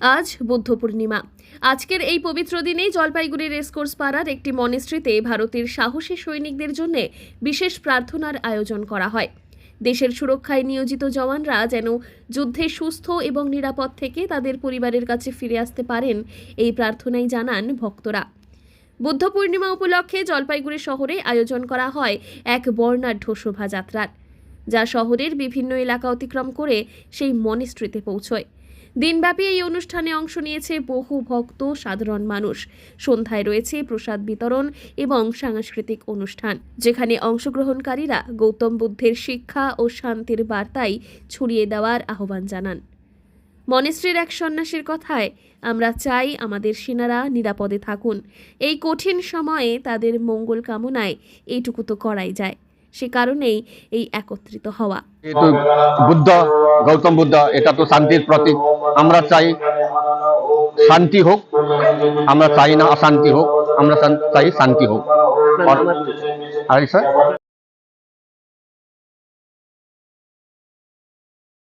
আজ বুদ্ধ পূর্ণিমা। আজকের এই পবিত্র দিনে জলপাইগুড়ি রেসকোর্স পাড়ার একটি মনেস্ট্রিতে ভারতের সাহসী সৈনিকদের জন্য বিশেষ প্রার্থনার আয়োজন করা হয়। দেশের সুরক্ষায় নিয়োজিত জওয়ানরা যেন যুদ্ধে সুস্থ এবং নিরাপদ থেকে তাদের পরিবারের কাছে ফিরে আসতে পারেন, এই প্রার্থনাই জানান ভক্তরা। বুদ্ধ পূর্ণিমা উপলক্ষে জলপাইগুড়ি শহরে আয়োজন করা হয় এক বর্ণাঢ্য শোভাযাত্রার। যা শহরের বিভিন্ন এলাকা অতিক্রম করে সেই মনেস্ট্রিতে পৌঁছয়। দিনব্যাপী এই অনুষ্ঠানে অংশ নিয়েছে বহু ভক্ত, সাধারণ মানুষ। সন্ধ্যায় রয়েছে প্রসাদ বিতরণ এবং সাংস্কৃতিক অনুষ্ঠান, যেখানে অংশগ্রহণকারীরা গৌতম বুদ্ধের শিক্ষা ও শান্তির বার্তাই ছড়িয়ে দেওয়ার আহ্বান জানান। মনেশ্রীর এক সন্ন্যাসীর কথায়, আমরা চাই আমাদের সেনারা নিরাপদে থাকুন। এই কঠিন সময়ে তাদের মঙ্গল কামনায় এইটুকু তো করাই যায়। সে কারণেই এই একত্রিত হওয়া। বুদ্ধ, গৌতম বুদ্ধ, এটা তো শান্তির প্রতীক। আমরা চাই শান্তি হোক, আমরা চাই না অশান্তি হোক, আমরা চাই শান্তি হোক। আর